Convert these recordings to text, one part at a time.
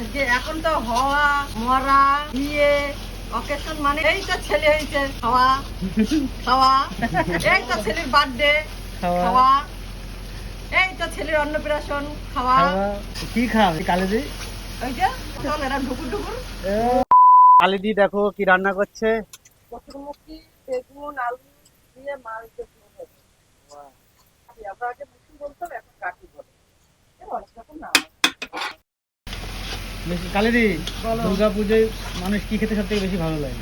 আজকে এখন তো হওয়া মরা বিয়ে অকেশন মানে এই তো ছেলে হয়েছে খাওয়া খাওয়া এই তো ছেলের বার্থডে খাওয়া। খাওয়া এই তো ছেলের অন্নপ্রাশন খাওয়া। খাওয়া। কি খাও কালিদি ওই যে চল এরা ঢুকুর ঢুকুর। কালিদি দেখো কি রান্না করছে। কচুরমুখী বেগুন আলু দিয়ে মাছ দিয়ে আমরা আগে মুসুর বলতাম এখন কাঠি বলে। এ অনেক রকম নাম আছে। দুর্গা পুজোয় মানুষ কি খেতে সব থেকে বেশি ভালো লাগে?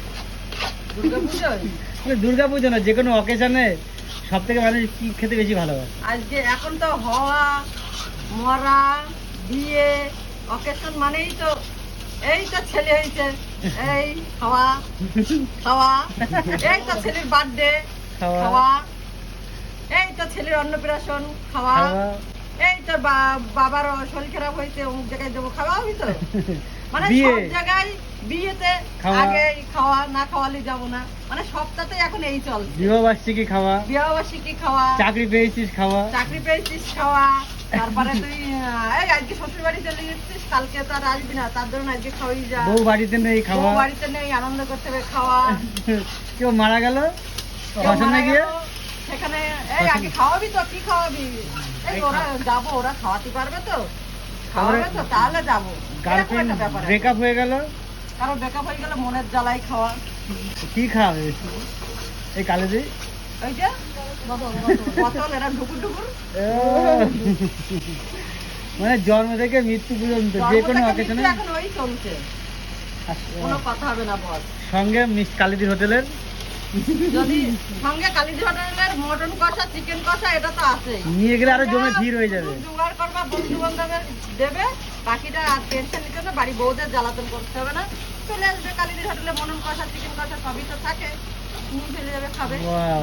দুর্গা পুজো না যে কোনো অকেশনে সব থেকে মানুষ কি খেতে বেশি ভালোবাসে আজকে এখন তো হওয়া মরা বিয়ে অকেশন মানেই তো এই তো ছেলে হয়েছে এই খাওয়া খাওয়া এই তো ছেলের বার্থডে খাওয়া এই তো ছেলের অন্নপ্রাশন খাওয়া এই তো বাবার শরীর খারাপ হয়েছে অমুক জায়গায় দেবো খাওয়া হবে তো মানে সব জায়গায় বিয়েতে আগে খাওয়া না খাওয়ালে যাব না। মানে এখন এই চলছে। খাওয়া। বিবাহবার্ষিকী খাওয়া। চাকরি পেয়েছিস খাওয়া। চাকরি পেয়েছিস খাওয়া। তারপরে তুই এই আজকে শ্বশুর বাড়ি চলে গেছিস কালকে তো আর আসবি না তার জন্য আজকে খাওয়াই যা। বউ বাড়িতে নেই খাওয়া। বউ বাড়িতে নেই আনন্দ করতে হবে খাওয়া। কেউ মারা গেল? কেউ গিয়ে গেল, সেখানে এই আগে খাওয়াবি তো কি খাওয়াবি? এই ওরা যাব ওরা খাওয়াতে পারবে তো? খাওয়াবে তো তাহলে যাব। গার্লফ্রেন্ড একটা ব্যাপার আছে। ব্রেকআপ হয়ে গেল। কারও হয়ে গেলে মনের জ্বালাই খাওয়া। কি খাওয়া এই ওই যে? মানে জন্ম থেকে মৃত্যু পর্যন্ত যে কোনো অকেশনে কথা হবে না বল। সঙ্গে মিস কালিদি হোটেলের যদি সঙ্গে কালীজি মটন কষা চিকেন কষা এটা তো আছেই। নিয়ে গেলে আরও জমে ভিড় হয়ে যাবে। জোগাড় করবা বন্ধু বান্ধবের দেবে বাকিটা আর টেনশন নিতে হবে বাড়ি বউদের জ্বালাতন করতে হবে না। চলে আসবে কালীজি হোটেলে মটন কষা চিকেন কষা সবই তো থাকে। নিয়ে চলে যাবে খাবে। Wow.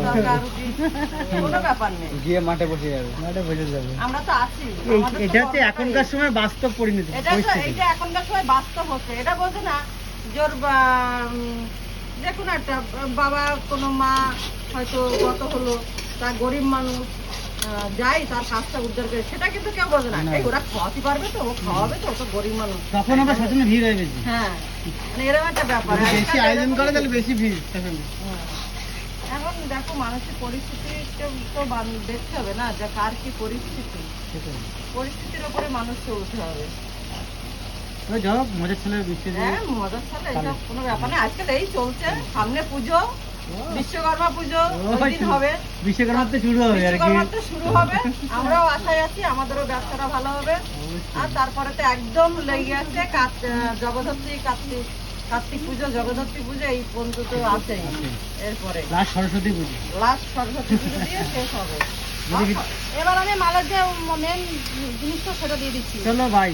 কোনো ব্যাপার নেই। গিয়ে মাঠে বসে যাবে মাঠে বসে যাবে। আমরা তো আছি। এই- আমাদের তো এটা হচ্ছে কর্মটাই এখনকার সময় বাস্তব পরিণতি এটা এখনকার সময় বাস্তব হচ্ছে। এটা বলছে না জোর যে কোনো একটা বাবা কোনো মা হয়তো গত হলো তার গরিব মানুষ যাই তার কাজটা উদ্ধার করে সেটা কিন্তু কেউ না। এই ওরা খাওয়াতে পারবে তো ও খাওয়াবে তো তো গরিব মানুষ। তখন আবার ভিড় হয়ে বেশি হ্যাঁ মানে এরকম একটা ব্যাপার। বেশি আয়োজন করে তাহলে বেশি ভিড় শ্মশানে এখন দেখো মানুষের পরিস্থিতি তো দেখতে হবে না যে কার কি পরিস্থিতি। পরিস্থিতির উপরে মানুষ চলতে হবে। ওই যাও মজার ছেলের বৃষ্টি হ্যাঁ মজার সাথে এইসব কোনো ব্যাপার নেই আজকাল এই চলছে সামনে পুজো বিশ্বকর্মা পুজো দিন হবে। বিশ্বকর্মা তো শুরু হবে আর কি। তো শুরু হবে আমরাও আশায় আছি আমাদেরও ব্যবসাটা ভালো হবে। আর তারপরে তো একদম লেগে আছে কাত- কার্তিক কার্তিক পুজো জগদ্ধাত্রী পুজো এই পর্যন্ত তো আছেই এরপরে। লাস্ট সরস্বতী পুজো। লাস্ট সরস্বতী পুজো দিয়ে শেষ হবে। এবার আমি মালের যে মেন জিনিসটা সেটা দিয়ে দিচ্ছি। চলো ভাই